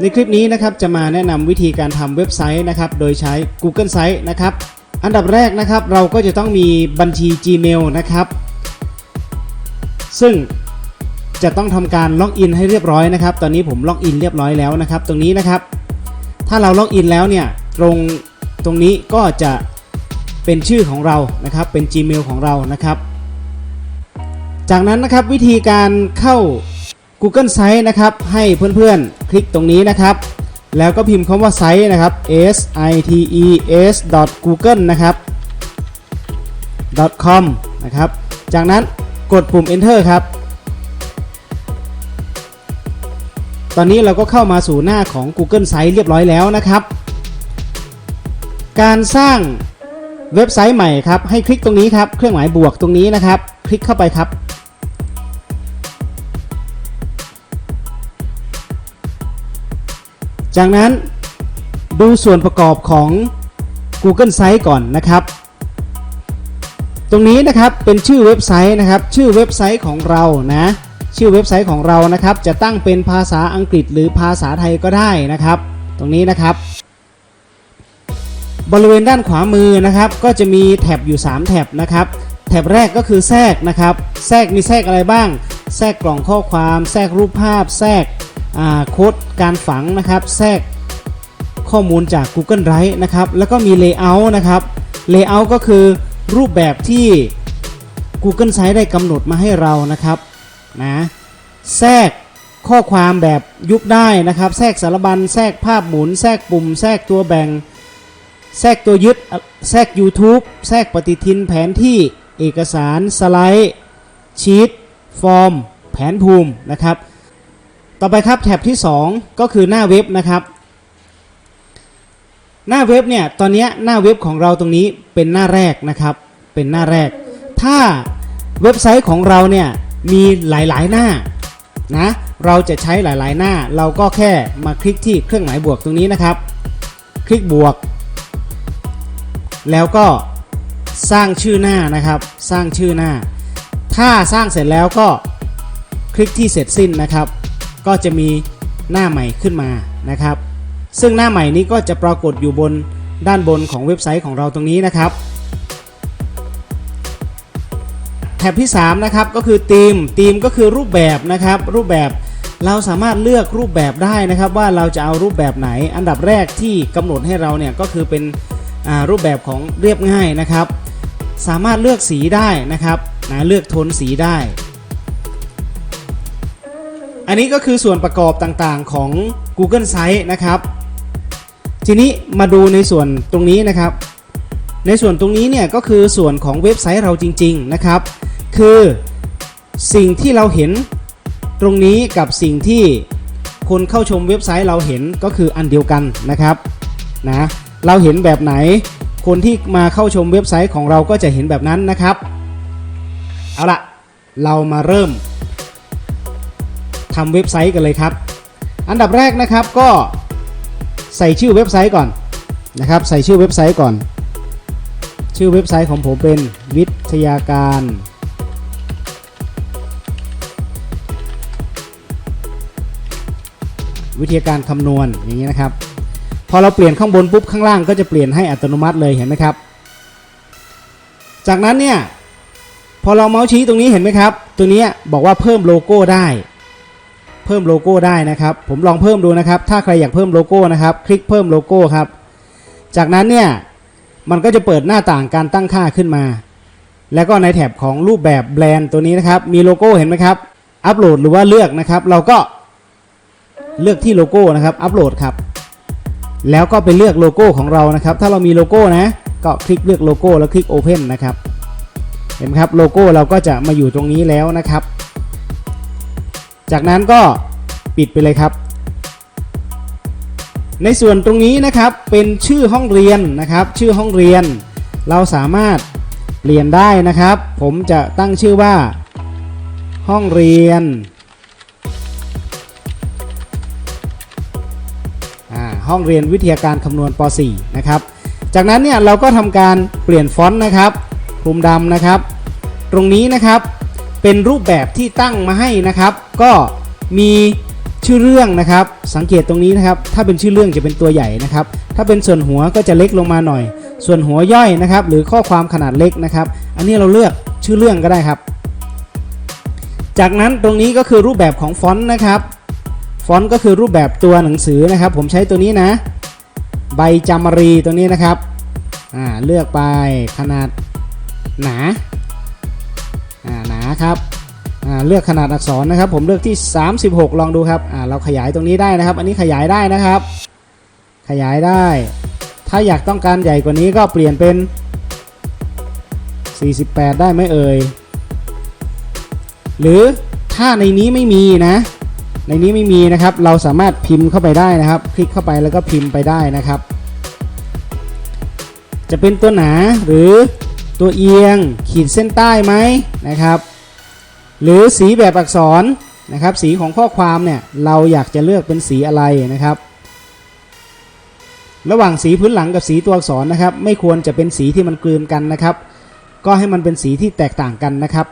ในคลิปนี้นะครับจะมาแนะนำวิธีการทำเว็บไซต์นะครับโดยใช้ Google Site นะครับอันดับแรกนะครับเราก็จะต้องมีบัญชี Gmail นะครับ ซึ่งจะต้องทำการล็อกอินให้เรียบร้อยนะครับ ตอนนี้ผมล็อกอินเรียบร้อยแล้วนะครับ ตรงนี้นะครับ ถ้าเราล็อกอินแล้วเนี่ยตรงตรงนี้ก็จะเป็นชื่อของเรานะครับ เป็น Gmail ของเรานะครับ จากนั้นนะครับวิธีการเข้า Google Site นะครับ ให้เพื่อนๆ คลิกตรงนี้นะครับ แล้วก็พิมพ์คำว่า site นะครับ s i t e s google นะครับ com นะครับ จากนั้นกดปุ่ม enter ครับ ตอนนี้เราก็เข้ามาสู่หน้าของ Google Site เรียบร้อยแล้วนะครับ การสร้างเว็บไซต์ใหม่ครับ ให้คลิกตรงนี้ครับ เครื่องหมายบวกตรงนี้นะครับ คลิกเข้าไปครับ จากนั้นดูส่วนประกอบของ Google Site ก่อนนะครับ ตรงนี้นะครับเป็นชื่อเว็บไซต์นะครับ ชื่อเว็บไซต์ของเรานะชื่อเว็บไซต์ของเรานะครับ จะตั้งเป็นภาษาอังกฤษหรือภาษาไทยก็ได้นะครับ ตรงนี้นะครับ บริเวณด้านขวามือนะครับ ก็จะมีแท็บอยู่ 3 แท็บนะครับ แท็บแรกก็คือแทรกนะครับ แทรกมีแทรกอะไรบ้าง แทรกกล่องข้อความ แทรกรูปภาพ แทรก โค้ดการฝังนะครับ แทรกข้อมูลจาก Google Drive นะครับ แล้วก็มี Layout นะครับ Layout ก็คือรูปแบบที่ Google Site ได้กำหนดมาให้เรานะครับนะแทรกข้อความแบบยุบได้นะครับ แทรกสารบัญ แทรกภาพหมุน แทรกปุ่ม แทรกตัวแบ่ง แทรกตัวยึด แทรก YouTube แทรกปฏิทินแผนที่เอกสารสไลด์ชีตฟอร์ม แผนภูมินะครับ ต่อไปครับแท็บที่ 2 ก็คือหน้าเว็บนะครับ หน้าเว็บเนี่ยตอนนี้หน้าเว็บของเราตรงนี้เป็นหน้าแรกนะครับ เป็นหน้าแรก ถ้าเว็บไซต์ของเราเนี่ยมีหลายๆหน้านะเราจะใช้หลายๆหน้า เราก็แค่มาคลิกที่เครื่องหมายบวกตรงนี้นะครับ คลิกบวก แล้วก็สร้างชื่อหน้านะครับ สร้างชื่อหน้า ถ้าสร้างเสร็จแล้วก็คลิกที่เสร็จสิ้นนะครับ ก็จะมีหน้าใหม่ขึ้นมานะครับ ซึ่งหน้าใหม่นี้ก็จะปรากฏอยู่บนด้านบนของเว็บไซต์ของเราตรงนี้นะครับแท็บที่ 3 นะครับก็คือธีมธีมก็คือรูปแบบนะครับ รูปแบบเราสามารถเลือกรูปแบบได้นะครับ ว่าเราจะเอารูปแบบไหน อันดับแรกที่กำหนดให้เราเนี่ยก็คือเป็นรูปแบบของเรียบง่ายนะครับ สามารถเลือกสีได้นะครับนะเลือกโทนสีได้ อันนี้ก็คือส่วนประกอบต่างๆของ Google Site นะครับ ทีนี้มาดูในส่วนตรงนี้นะครับ ในส่วนตรงนี้เนี่ยก็คือส่วนของเว็บไซต์เราจริง ๆนะครับ คือสิ่งที่เราเห็นตรงนี้กับสิ่งที่คนเข้าชมเว็บไซต์เราเห็นก็คืออันเดียวกันนะครับนะเราเห็นแบบไหน คนที่มาเข้าชมเว็บไซต์ของเราก็จะเห็นแบบนั้นนะครับ เอาละเรามาเริ่ม ทำเว็บไซต์กันเลยครับ อันดับแรกนะครับก็ใส่ชื่อเว็บไซต์ก่อนนะครับ ใส่ชื่อเว็บไซต์ก่อน ชื่อเว็บไซต์ของผมเป็นวิทยาการวิทยาการคำนวณอย่างนี้นะครับ พอเราเปลี่ยนข้างบนปุ๊บข้างล่างก็จะเปลี่ยนให้อัตโนมัติเลยเห็นไหมครับ จากนั้นเนี่ยพอเราเมาส์ชี้ตรงนี้เห็นไหมครับ ตัวนี้บอกว่าเพิ่มโลโก้ได้ เพิ่มโลโก้ได้นะครับ ผมลองเพิ่มดูนะครับ ถ้าใครอยากเพิ่มโลโก้นะครับ คลิกเพิ่มโลโก้ครับ จากนั้นเนี่ยมันก็จะเปิดหน้าต่างการตั้งค่าขึ้นมา แล้วก็ในแถบของรูปแบบแบรนด์ตัวนี้นะครับ มีโลโก้เห็นไหมครับ อัปโหลดหรือว่าเลือกนะครับ เราก็เลือกที่โลโก้นะครับ อัปโหลดครับ แล้วก็ไปเลือกโลโก้ของเรานะครับ ถ้าเรามีโลโก้นะ ก็คลิกเลือกโลโก้แล้วคลิก Open นะครับ เห็นไหมครับ โลโก้เราก็จะมาอยู่ตรงนี้แล้วนะครับ จากนั้นก็ปิดไปเลยครับ ในส่วนตรงนี้นะครับเป็นชื่อห้องเรียนนะครับ ชื่อห้องเรียน เราสามารถเปลี่ยนได้นะครับ ผมจะตั้งชื่อว่า ห้องเรียนห้องเรียนวิทยาการคำนวณป .4 นะครับ จากนั้นเนี่ยเราก็ทำการเปลี่ยนฟอนต์นะครับ ปุ่มดำนะครับ ตรงนี้นะครับ เป็นรูปแบบที่ตั้งมาให้นะครับ ก็มีชื่อเรื่องนะครับ สังเกตตรงนี้นะครับ ถ้าเป็นชื่อเรื่องจะเป็นตัวใหญ่นะครับ ถ้าเป็นส่วนหัวก็จะเล็กลงมาหน่อย ส่วนหัวย่อยนะครับ หรือข้อความขนาดเล็กนะครับ อันนี้เราเลือกชื่อเรื่องก็ได้ครับ จากนั้นตรงนี้ก็คือรูปแบบของฟอนต์นะครับฟอนต์ก็คือรูปแบบตัวหนังสือนะครับ ผมใช้ตัวนี้นะ ใบจามารีตัวนี้นะครับอ่าเลือกไปขนาดหนา นาครับเลือกขนาดอักษรนะครับ ผมเลือกที่ 36 ลองดูครับเราขยายตรงนี้ได้นะครับ อันนี้ขยายได้นะครับ ขยายได้ ถ้าอยากต้องการใหญ่กว่านี้ก็เปลี่ยนเป็น 48 ได้ไหมเอ่ยหรือถ้าในนี้ไม่มีนะ ในนี้ไม่มีนะครับ เราสามารถพิมพ์เข้าไปได้นะครับ คลิกเข้าไปแล้วก็พิมพ์ไปได้นะครับ จะเป็นตัวหนาหรือตัวเอียงขีดเส้นใต้ไหมนะครับ หรือสีแบบอักษรนะครับ สีของข้อความเนี่ยเราอยากจะเลือกเป็นสีอะไรนะครับ ระหว่างสีพื้นหลังกับสีตัวอักษรนะครับ ไม่ควรจะเป็นสีที่มันกลืนกันนะครับ ก็ให้มันเป็นสีที่แตกต่างกันนะครับ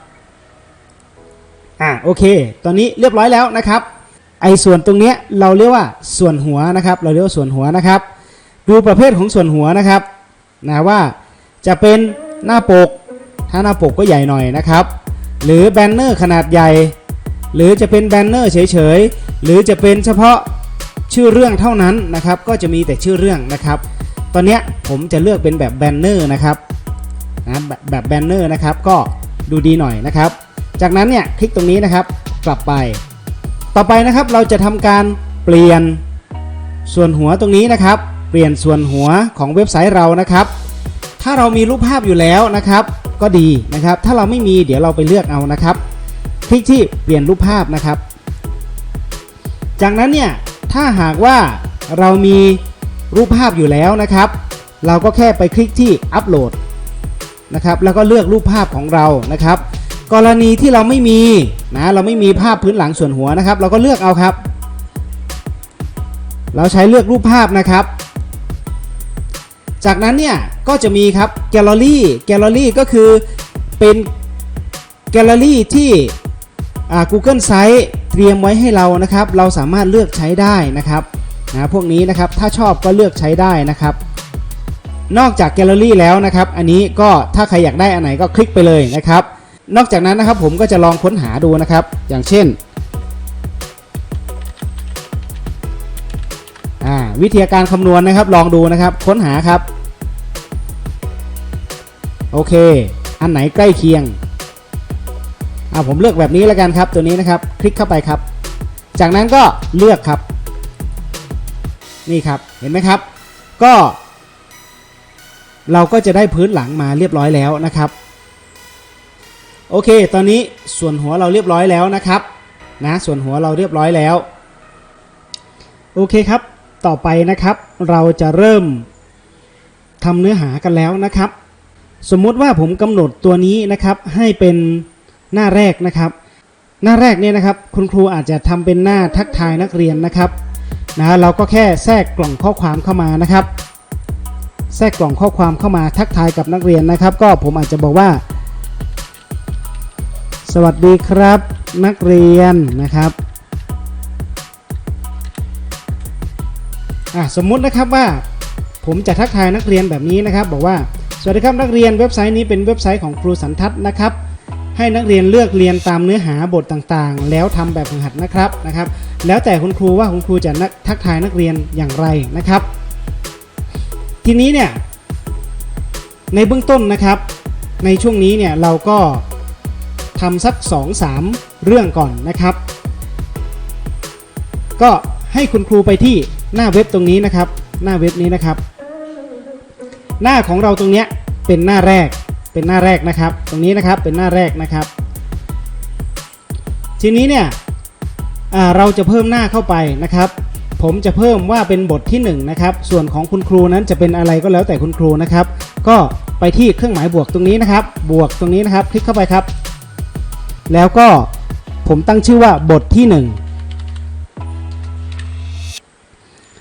อ่าโอเค ตอนนี้เรียบร้อยแล้วนะครับ ไอ้ส่วนตรงเนี้ยเราเรียกว่าส่วนหัวนะครับ เราเรียกว่าส่วนหัวนะครับ ดูประเภทของส่วนหัวนะครับนะว่าจะเป็นหน้าปก ถ้าหน้าปกก็ใหญ่หน่อยนะครับ หรือแบนเนอร์ขนาดใหญ่ หรือจะเป็นแบนเนอร์เฉยๆ หรือจะเป็นเฉพาะชื่อเรื่องเท่านั้นนะครับ ก็จะมีแต่ชื่อเรื่องนะครับ ตอนนี้ผมจะเลือกเป็นแบบแบนเนอร์นะครับนะแบบแบบแบนเนอร์นะครับ ก็ดูดีหน่อยนะครับ จากนั้นเนี่ยคลิกตรงนี้นะครับ กลับไป ต่อไปนะครับเราจะทำการเปลี่ยนส่วนหัวตรงนี้นะครับ เปลี่ยนส่วนหัวของเว็บไซต์เรานะครับ ถ้าเรามีรูปภาพอยู่แล้วนะครับ ก็ดีนะครับ ถ้าเราไม่มีเดี๋ยวเราไปเลือกเอานะครับ คลิกที่เปลี่ยนรูปภาพนะครับ จากนั้นเนี่ยถ้าหากว่าเรามีรูปภาพอยู่แล้วนะครับ เราก็แค่ไปคลิกที่อัปโหลดนะครับแล้วก็เลือกรูปภาพของเรานะครับ กรณีที่เราไม่มีนะเราไม่มีภาพพื้นหลังส่วนหัวนะครับ เราก็เลือกเอาครับ เราใช้เลือกรูปภาพนะครับ จากนั้นเนี่ย ก็จะมีครับแกลเลอรี่แกลเลอรี่ก็คือเป็นแกลเลอรี่ที่อ่า Google Site เตรียมไว้ให้เรานะครับ เราสามารถเลือกใช้ได้นะครับนะพวกนี้นะครับถ้าชอบก็เลือกใช้ได้นะครับ นอกจากแกลเลอรี่แล้วนะครับ อันนี้ก็ถ้าใครอยากได้อันไหนก็คลิกไปเลยนะครับ นอกจากนั้นนะครับผมก็จะลองค้นหาดูนะครับ อย่างเช่นวิธีการคำนวณนะครับ ลองดูนะครับ ค้นหาครับ โอเค อันไหนใกล้เคียงอ่าผมเลือกแบบนี้แล้วกันครับตัวนี้นะครับ คลิกเข้าไปครับ จากนั้นก็เลือกครับ นี่ครับเห็นไหมครับ ก็ เราก็จะได้พื้นหลังมาเรียบร้อยแล้วนะครับ โอเค ตอนนี้ส่วนหัวเราเรียบร้อยแล้วนะครับนะส่วนหัวเราเรียบร้อยแล้ว โอเคครับ ต่อไปนะครับ เราจะเริ่มทำเนื้อหากันแล้วนะครับ สมมุติว่าผมกำหนดตัวนี้นะครับให้เป็นหน้าแรกนะครับ หน้าแรกเนี่ยนะครับคุณครูอาจจะทำเป็นหน้าทักทายนักเรียนนะครับนะเราก็แค่แทรกกล่องข้อความเข้ามานะครับ แทรกกล่องข้อความเข้ามาทักทายกับนักเรียนนะครับ ก็ผมอาจจะบอกว่า สวัสดีครับ นักเรียนนะครับอะสมมุตินะครับว่าผมจะทักทายนักเรียนแบบนี้นะครับ บอกว่า วัสดีครับนักเรียนเว็บไซต์นี้เป็นเว็บไซต์ของครูสันทัศน์นะครับ ให้นักเรียนเลือกเรียนตามเนื้อหาบทต่างๆ แล้วทำแบบฝึกหัดนะครับนะครับ แล้วแต่คุณครูว่าคุณครูจะทักทายนักเรียนอย่างไรนะครับ ทีนี้เนี่ยในเบื้องต้นนะครับ ในช่วงนี้เนี่ยเราก็ทำสัก 2-3 เรื่องก่อนนะครับ ก็ให้คุณครูไปที่หน้าเว็บตรงนี้นะครับ หน้าเว็บนี้นะครับ หน้าของเราตรงเนี้ย เป็นหน้าแรกเป็นหน้าแรกนะครับ ตรงนี้นะครับเป็นหน้าแรกนะครับ ทีนี้เนี่ยเราจะเพิ่มหน้าเข้าไปนะครับ ผมจะเพิ่มว่าเป็นบทที่1นะครับ ส่วนของคุณครูนั้นจะเป็นอะไรก็แล้วแต่คุณครูนะครับ ก็ไปที่เครื่องหมายบวกตรงนี้นะครับ บวกตรงนี้นะครับ คลิกเข้าไปครับ แล้วก็ผมตั้งชื่อว่าบทที่ 1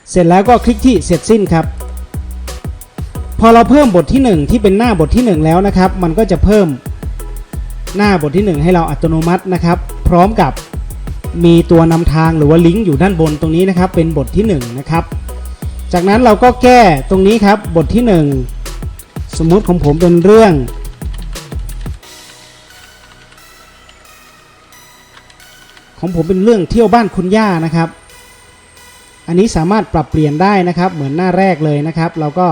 เสร็จแล้วก็คลิกที่เสร็จสิ้นครับ พอเราเพิ่มบทที่ 1 ที่เป็นหน้าบทที่ 1 แล้วนะครับ มันก็จะเพิ่มหน้าบทที่ 1 ให้เราอัตโนมัตินะครับ พร้อมกับมีตัวนำทางหรือว่าลิงก์อยู่ด้านบนตรงนี้นะครับ เป็นบทที่1นะครับจากนั้นเราก็แก้ตรงนี้ครับบทที่ 1 สมมุติของผมเป็นเรื่อง ของผมเป็นเรื่องเที่ยวบ้านคุณย่านะครับ อันนี้สามารถปรับเปลี่ยนได้นะครับ เหมือนหน้าแรกเลยนะครับ เราก็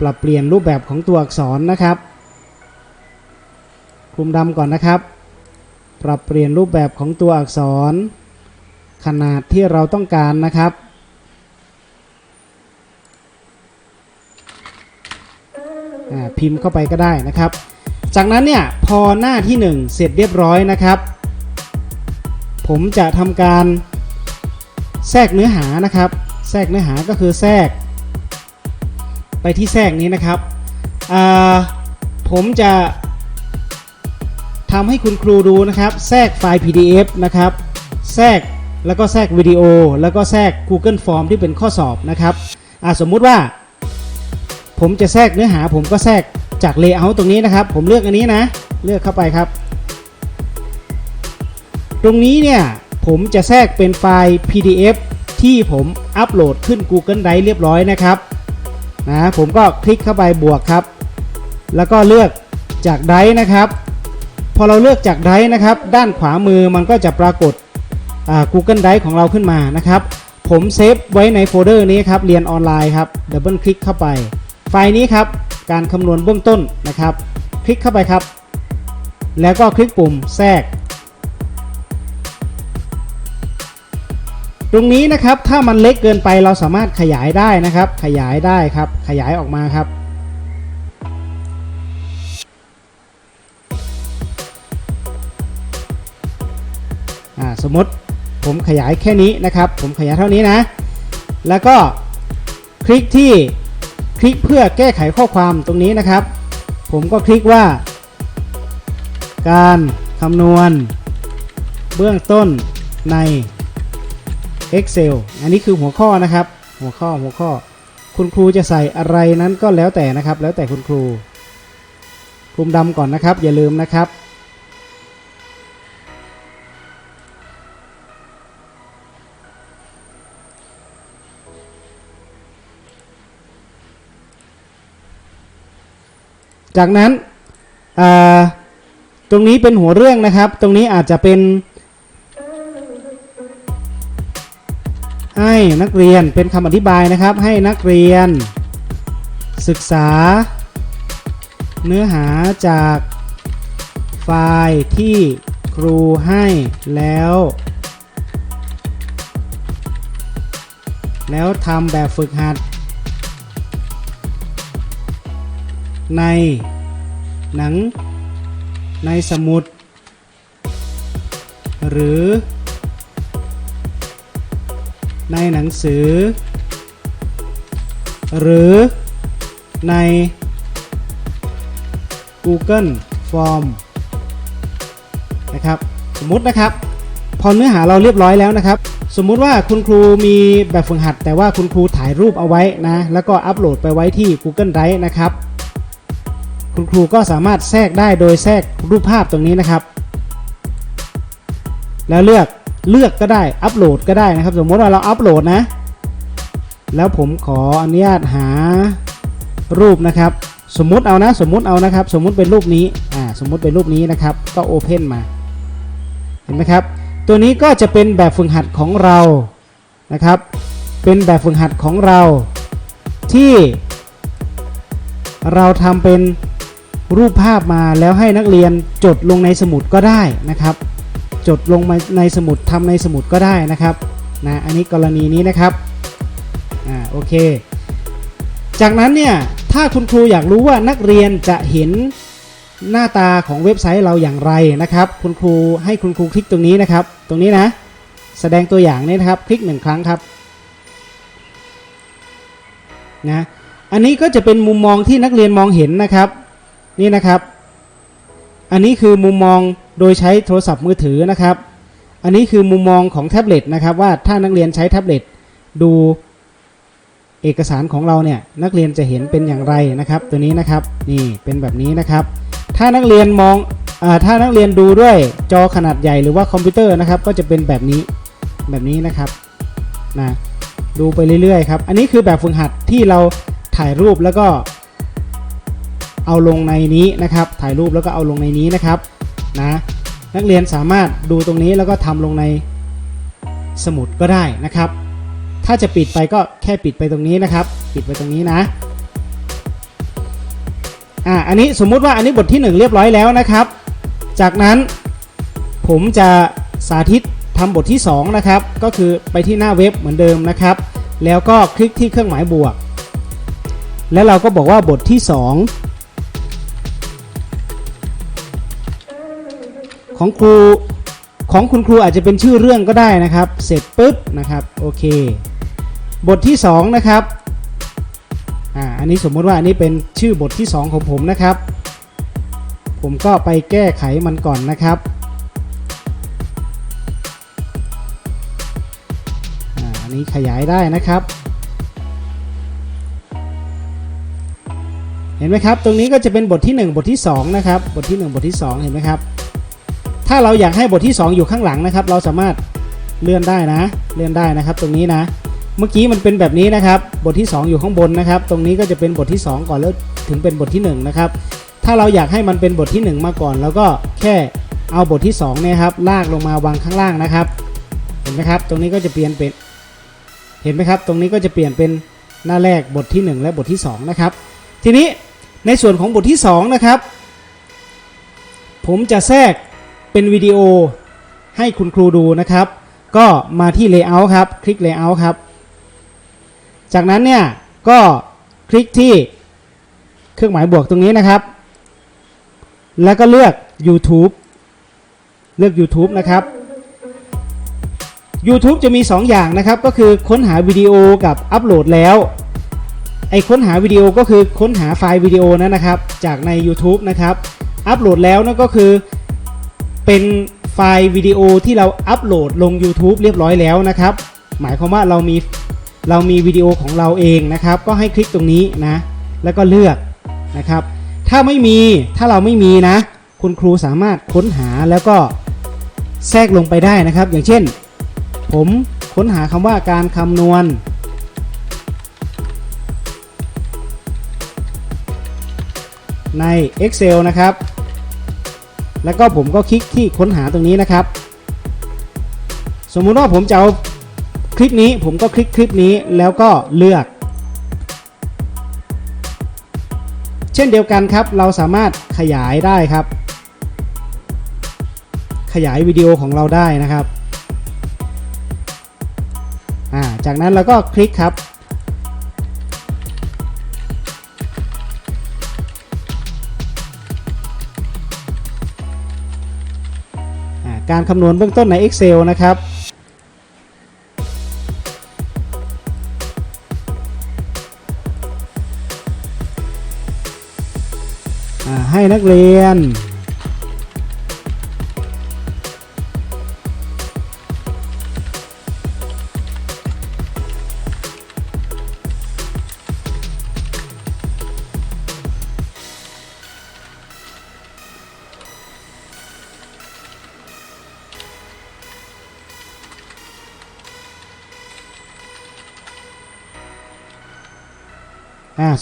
ปรับเปลี่ยนรูปแบบของตัวอักษรนะครับ คลุมดำก่อนนะครับ ปรับเปลี่ยนรูปแบบของตัวอักษร ขนาดที่เราต้องการนะครับ พิมพ์เข้าไปก็ได้นะครับ จากนั้นเนี่ยพอหน้าที่ 1 เสร็จเรียบร้อยนะครับ ผมจะทำการแทรกเนื้อหานะครับ แทรกเนื้อหาก็คือแทรก ไปที่แทรกนี้นะครับ ผมจะทำให้คุณครูดูนะครับ แทรกไฟล์ PDF นะครับ แทรกแล้วก็แทรกวิดีโอ แล้วก็แทรก Google Form ที่เป็นข้อสอบนะครับสมมุติว่า ผมจะแทรกเนื้อหา ผมก็แทรกจาก Layout ตรงนี้นะครับ ผมเลือกอันนี้นะ เลือกเข้าไปครับ ตรงนี้เนี่ยผมจะแทรกเป็นไฟล์ PDF ที่ผมอัปโหลดขึ้น Google Drive เรียบร้อยนะครับ นะผมก็คลิกเข้าไปบวกครับ แล้วก็เลือกจาก Drive นะครับ พอเราเลือกจาก Drive นะครับ ด้านขวามือมันก็จะปรากฏอ่า Google Drive ของเราขึ้นมานะครับ ผมเซฟไว้ในโฟลเดอร์นี้ครับเรียนออนไลน์ครับดับเบิลคลิกเข้าไป ไฟล์นี้ครับการคำนวณเบื้องต้นนะครับ คลิกเข้าไปครับ แล้วก็คลิกปุ่มแทรก ตรงนี้นะครับถ้ามันเล็กเกินไปเราสามารถขยายได้นะครับ ขยายได้ครับ ขยายออกมาครับอ่าสมมติผมขยายแค่นี้นะครับ ผมขยายเท่านี้นะ แล้วก็คลิกที่คลิกเพื่อแก้ไขข้อความตรงนี้นะครับ ผมก็คลิกว่า การคำนวณ เบื้องต้นใน Excel อันนี้คือหัวข้อนะครับ หัวข้อหัวข้อ คุณครูจะใส่อะไรนั้นก็แล้วแต่นะครับ แล้วแต่คุณครูคลุมดำก่อนนะครับ อย่าลืมนะครับ จากนั้นอ่าตรงนี้เป็นหัวเรื่องนะครับ ตรงนี้อาจจะเป็น ให้นักเรียนเป็นคำอธิบายนะครับ ให้นักเรียน ศึกษา เนื้อหาจากไฟล์ที่ครูให้แล้ว แล้วทำแบบฝึกหัด ในหนังในสมุด หรือ ในหนังสือ หรือใน Google Form นะครับสมมุตินะครับ พอเนื้อหาเราเรียบร้อยแล้วนะครับ สมมุติว่าคุณครูมีแบบฝึกหัด แต่ว่าคุณครูถ่ายรูปเอาไว้นะ แล้วก็อัปโหลดไปไว้ที่ Google Drive นะครับ คุณครูก็สามารถแทรกได้โดยแทรกรูปภาพตรงนี้นะครับ แล้วเลือก เลือกก็ได้อัปโหลดก็ได้นะครับ สมมติว่าเราอัปโหลดนะ แล้วผมขออนุญาตหารูปนะครับ สมมุติเอานะสมมุติเอานะครับ สมมุติเป็นรูปนี้อ่าสมมุติเป็นรูปนี้นะครับ ก็โอเพนมาเห็นไหมครับ ตัวนี้ก็จะเป็นแบบฝึกหัดของเรานะครับ เป็นแบบฝึกหัดของเรา ที่ เราทำเป็นรูปภาพมาแล้วให้นักเรียนจดลงในสมุดก็ได้นะครับ จดลงมาในสมุดทำในสมุดก็ได้นะครับนะอันนี้กรณีนี้นะครับอ่าโอเค จากนั้นเนี่ยถ้าคุณครูอยากรู้ว่านักเรียนจะเห็นหน้าตาของเว็บไซต์เราอย่างไรนะครับ คุณครูให้คุณครูคลิกตรงนี้นะครับ ตรงนี้นะ แสดงตัวอย่างนี้นะครับ คลิกหนึ่งครั้งครับนะอันนี้ก็จะเป็นมุมมองที่นักเรียนมองเห็นนะครับ นี่นะครับ อันนี้คือมุมมองโดยใช้โทรศัพท์มือถือนะครับ อันนี้คือมุมมองของแท็บเล็ตนะครับว่าถ้านักเรียนใช้แท็บเล็ตดูเอกสารของเราเนี่ยนักเรียนจะเห็นเป็นอย่างไรนะครับ ตัวนี้นะครับนี่เป็นแบบนี้นะครับ ถ้านักเรียนมองอ่าถ้านักเรียนดูด้วยจอขนาดใหญ่หรือว่าคอมพิวเตอร์นะครับก็จะเป็นแบบนี้แบบนี้นะครับนะดูไปเรื่อยๆครับ อันนี้คือแบบฝึกหัดที่เราถ่ายรูปแล้วก็ เอาลงในนี้นะครับ ถ่ายรูปแล้วก็เอาลงในนี้นะครับนะนักเรียนสามารถดูตรงนี้แล้วก็ทำลงในสมุดก็ได้นะครับ ถ้าจะปิดไปก็แค่ปิดไปตรงนี้นะครับ ปิดไปตรงนี้นะอ่าอันนี้สมมุติว่าอันนี้บทที่ 1 เรียบร้อยแล้วนะครับ จากนั้นผมจะสาธิตทำบทที่ 2 นะครับ ก็คือไปที่หน้าเว็บเหมือนเดิมนะครับ แล้วก็คลิกที่เครื่องหมายบวก แล้วเราก็บอกว่าบทที่ 2 ของครูของคุณครูอาจจะเป็นชื่อเรื่องก็ได้นะครับ เสร็จปุ๊บนะครับโอเค บทที่ 2 นะครับอ่าอันนี้สมมุติว่าอันนี้เป็นชื่อบทที่ 2 ของผมนะครับ ผมก็ไปแก้ไขมันก่อนนะครับอ่าอันนี้ขยายได้นะครับ เห็นไหมครับ ตรงนี้ก็จะเป็นบทที่ 1 บทที่ 2 นะครับ บทที่ 1 บทที่ 2 เห็นไหมครับ ถ้าเราอยากให้บทที่ 2 อยู่ข้างหลังนะครับ เราสามารถเลื่อนได้นะ เลื่อนได้นะครับ ตรงนี้นะ เมื่อกี้มันเป็นแบบนี้นะครับ บทที่ 2 อยู่ข้างบนนะครับ ตรงนี้ก็จะเป็นบทที่ 2 ก่อนแล้วถึงเป็นบทที่ 1 นะครับ ถ้าเราอยากให้มันเป็นบทที่ 1 มาก่อน แล้วก็แค่เอาบทที่2เนี่ยครับลากลงมาวางข้างล่างนะครับ เห็นไหมครับ ตรงนี้ก็จะเปลี่ยนเป็น เห็นไหมครับ ตรงนี้ก็จะเปลี่ยนเป็นหน้าแรกบทที่ 1 และบทที่ 2 นะครับ ทีนี้ในส่วนของบทที่2นะครับ ผมจะแทรก เป็นวิดีโอให้คุณครูดูนะครับ ก็มาที่ Layout ครับ คลิก Layout ครับ จากนั้นเนี่ยก็คลิกที่เครื่องหมายบวกตรงนี้นะครับ แล้วก็เลือก YouTube เลือก YouTube นะครับ YouTube จะมี 2 อย่างนะครับ ก็คือค้นหาวิดีโอกับอัปโหลดแล้ว ไอ้ค้นหาวิดีโอก็คือค้นหาไฟล์วิดีโอนั้นนะครับ จากใน YouTube นะครับ อัปโหลดแล้วนั่นก็คือ เป็นไฟล์วิดีโอที่เราอัปโหลดลง YouTube เรียบร้อยแล้วนะครับ หมายความว่าเรามีเรามีวิดีโอของเราเองนะครับ ก็ให้คลิกตรงนี้นะ แล้วก็เลือกนะครับ ถ้าไม่มีถ้าเราไม่มีนะ คุณครูสามารถค้นหาแล้วก็แทรกลงไปได้นะครับ อย่างเช่น ผมค้นหาคำว่าการคำนวณใน Excel นะครับ แล้วก็ผมก็คลิกที่ค้นหาตรงนี้นะครับ สมมุติว่าผมจะเอาคลิปนี้ผมก็คลิกคลิปนี้แล้วก็เลือก เช่นเดียวกันครับ เราสามารถขยายได้ครับ ขยายวิดีโอของเราได้นะครับจากนั้นเราก็คลิกครับ การคำนวณเบื้องต้นใน Excel นะครับให้นักเรียน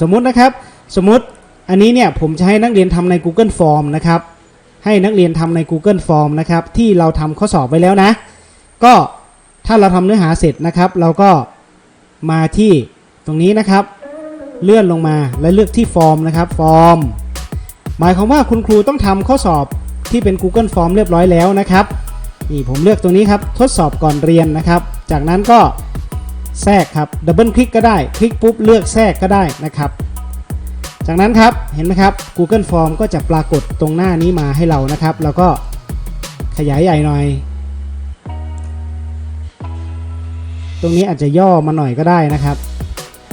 สมมุตินะครับ สมมุติอันนี้เนี่ยผมจะให้นักเรียนทำใน Google Form นะครับ ให้นักเรียนทำใน Google Form นะครับ ที่เราทำข้อสอบไว้แล้วนะ ก็ถ้าเราทำเนื้อหาเสร็จนะครับ เราก็มาที่ตรงนี้นะครับ เลื่อนลงมาและเลือกที่ฟอร์มนะครับฟอร์มหมายความว่าคุณครูต้องทำข้อสอบที่เป็น Google Form เรียบร้อยแล้วนะครับนี่ผมเลือกตรงนี้ครับ ทดสอบก่อนเรียนนะครับ จากนั้นก็ แทรกครับดับเบิลคลิกก็ได้คลิกปุ๊บเลือกแทรกก็ได้นะครับ จากนั้นครับเห็นไหมครับ Google Form ก็จะปรากฏตรงหน้านี้มาให้เรานะครับ แล้วก็ขยายใหญ่หน่อย ตรงนี้อาจจะย่อมาหน่อยก็ได้นะครับ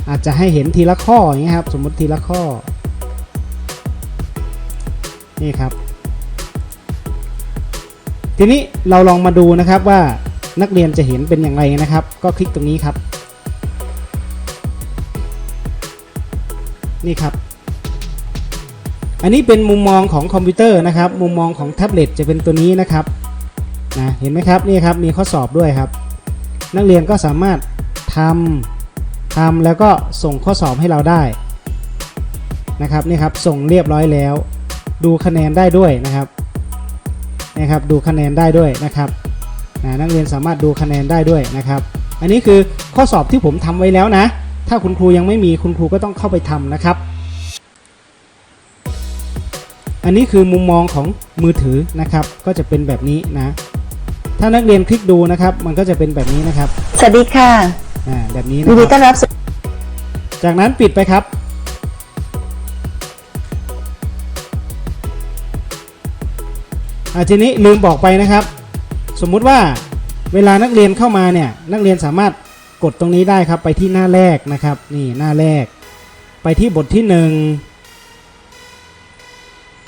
อาจจะให้เห็นทีละข้ออย่างเงี้ยครับ สมมติทีละข้อ นี่ครับ ทีนี้เราลองมาดูนะครับว่า นักเรียนจะเห็นเป็นอย่างไรนะครับ ก็คลิกตรงนี้ครับ นี่ครับ อันนี้เป็นมุมมองของคอมพิวเตอร์นะครับ มุมมองของแท็บเล็ตจะเป็นตัวนี้นะครับนะเห็นไหมครับนี่ครับมีข้อสอบด้วยครับ นักเรียนก็สามารถทำทำแล้วก็ส่งข้อสอบให้เราได้นะครับนี่ครับส่งเรียบร้อยแล้ว ดูคะแนนได้ด้วยนะครับนะครับดูคะแนนได้ด้วยนะครับ นะนักเรียนสามารถดูคะแนนได้ด้วยนะครับ อันนี้คือข้อสอบที่ผมทำไว้แล้วนะ ถ้าคุณครูยังไม่มีคุณครูก็ต้องเข้าไปทำนะครับ อันนี้คือมุมมองของมือถือนะครับ ก็จะเป็นแบบนี้นะ ถ้านักเรียนคลิกดูนะครับ มันก็จะเป็นแบบนี้นะครับ สวัสดีค่ะอ่าแบบนี้ยินะนดีคต้รัอบนรับสู่จากนั้นปิดไปครับอ่าทีนี้ลืมบอกไปนะครับ สมมุติว่าเวลานักเรียนเข้ามาเนี่ยนักเรียนสามารถกดตรงนี้ได้ครับไปที่หน้าแรกนะครับนี่หน้าแรก ไปที่บทที่หนึ่ง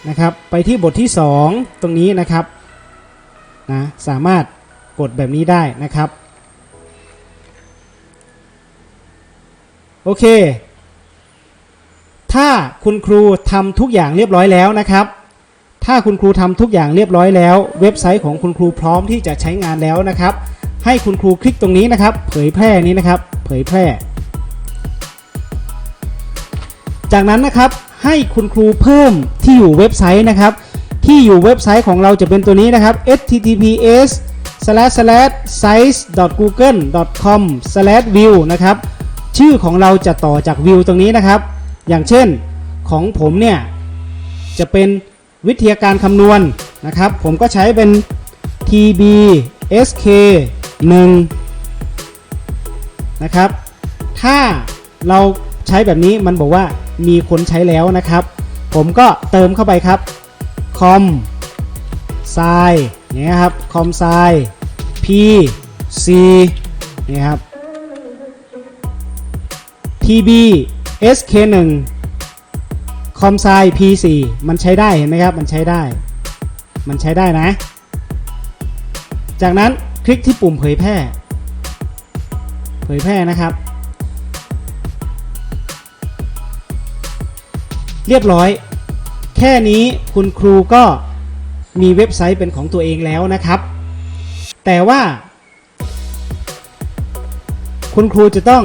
นะครับไปที่บทที่สองตรงนี้นะครับนะสามารถกดแบบนี้ได้นะครับโอเค ถ้าคุณครูทำทุกอย่างเรียบร้อยแล้วนะครับ ถ้าคุณครูทำทุกอย่างเรียบร้อยแล้ว เว็บไซต์ของคุณครูพร้อมที่จะใช้งานแล้วนะครับ ให้คุณครูคลิกตรงนี้นะครับ เผยแพร่นี้นะครับ เผยแพร่ จากนั้นนะครับให้คุณครูเพิ่มที่อยู่เว็บไซต์นะครับ ที่อยู่เว็บไซต์ของเราจะเป็นตัวนี้นะครับ https size google com view นะครับชื่อของเราจะต่อจากวิวตรงนี้นะครับ อย่างเช่นของผมเนี่ย จะเป็น วิทยาการคำนวณนะครับ ผมก็ใช้เป็น tbsk 1นะครับ ถ้าเราใช้แบบนี้มันบอกว่ามีคนใช้แล้วนะครับ ผมก็เติมเข้าไปครับ com s i เนี่ยครับ com s i p c นี่ครับ TB SK1 คอมไซ P4 มันใช้ได้เห็นไหมครับ มันใช้ได้ มันใช้ได้นะ จากนั้นคลิกที่ปุ่มเผยแพร่ เผยแพร่นะครับ เรียบร้อย แค่นี้คุณครูก็มีเว็บไซต์เป็นของตัวเองแล้วนะครับ แต่ว่า คุณครูจะต้อง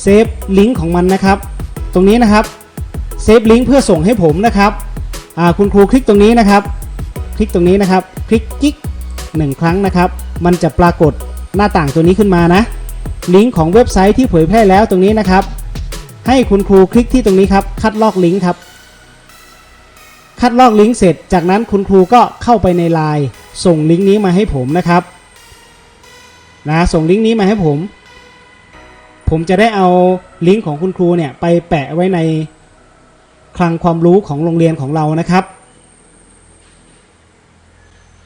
เซฟลิงก์ของมันนะครับ ตรงนี้นะครับ เซฟลิงก์เพื่อส่งให้ผมนะครับคุณครูคลิกตรงนี้นะครับ คลิกตรงนี้นะครับ คลิกกิ๊กหนึ่งครั้งนะครับ มันจะปรากฏหน้าต่างตัวนี้ขึ้นมานะ ลิงก์ของเว็บไซต์ที่เผยแพร่แล้วตรงนี้นะครับ ให้คุณครูคลิกที่ตรงนี้ครับ คัดลอกลิงก์ครับ คัดลอกลิงก์เสร็จ จากนั้นคุณครูก็เข้าไปในไลน์ส่งลิงก์นี้มาให้ผมนะครับนะส่งลิงก์นี้มาให้ผม ผมจะได้เอาลิงก์ของคุณครูเนี่ยไปแปะไว้ใน คลังความรู้ของโรงเรียนของเรานะครับ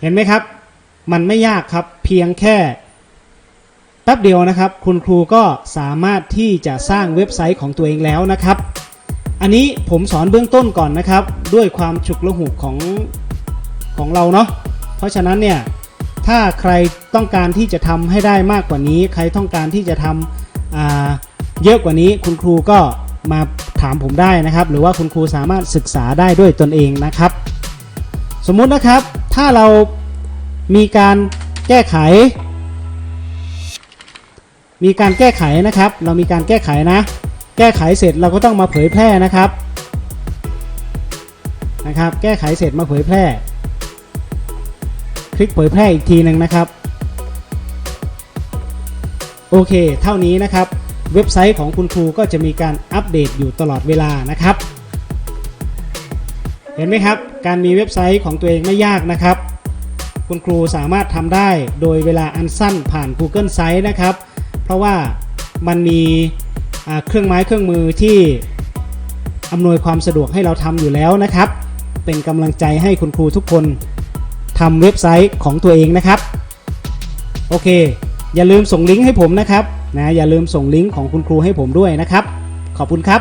เห็นไหมครับ มันไม่ยากครับ เพียงแค่แป๊บเดียวนะครับ คุณครูก็สามารถที่จะสร้างเว็บไซต์ของตัวเองแล้วนะครับ อันนี้ผมสอนเบื้องต้นก่อนนะครับ ด้วยความฉุกละหุกของของเราเนาะเพราะฉะนั้นเนี่ยถ้าใครต้องการที่จะทำให้ได้มากกว่านี้ ใครต้องการที่จะทำเยอะกว่านี้คุณครูก็ มาถามผมได้นะครับ หรือว่าคุณครูสามารถศึกษาได้ด้วยตนเองนะครับ สมมุตินะครับถ้าเรามีการแก้ไข มีการแก้ไขนะครับ เรามีการแก้ไขนะ แก้ไขเสร็จเราก็ต้องมาเผยแพร่นะครับนะครับ แก้ไขเสร็จมาเผยแพร่ คลิกเผยแพร่อีกทีหนึ่งนะครับ โอเค เท่านี้นะครับ เว็บไซต์ของคุณครูก็จะมีการอัปเดตอยู่ตลอดเวลานะครับ เห็นไหมครับ การมีเว็บไซต์ของตัวเองไม่ยากนะครับ คุณครูสามารถทำได้โดยเวลาอันสั้นผ่าน Google Site นะครับ เพราะว่ามันมีเครื่องไม้เครื่องมือที่อำนวยความสะดวกให้เราทำอยู่แล้วนะครับ เป็นกำลังใจให้คุณครูทุกคนทำเว็บไซต์ของตัวเองนะครับ โอเค อย่าลืมส่งลิงก์ให้ผมนะครับ นะอย่าลืมส่งลิงก์ของคุณครูให้ผมด้วยนะครับ ขอบคุณครับ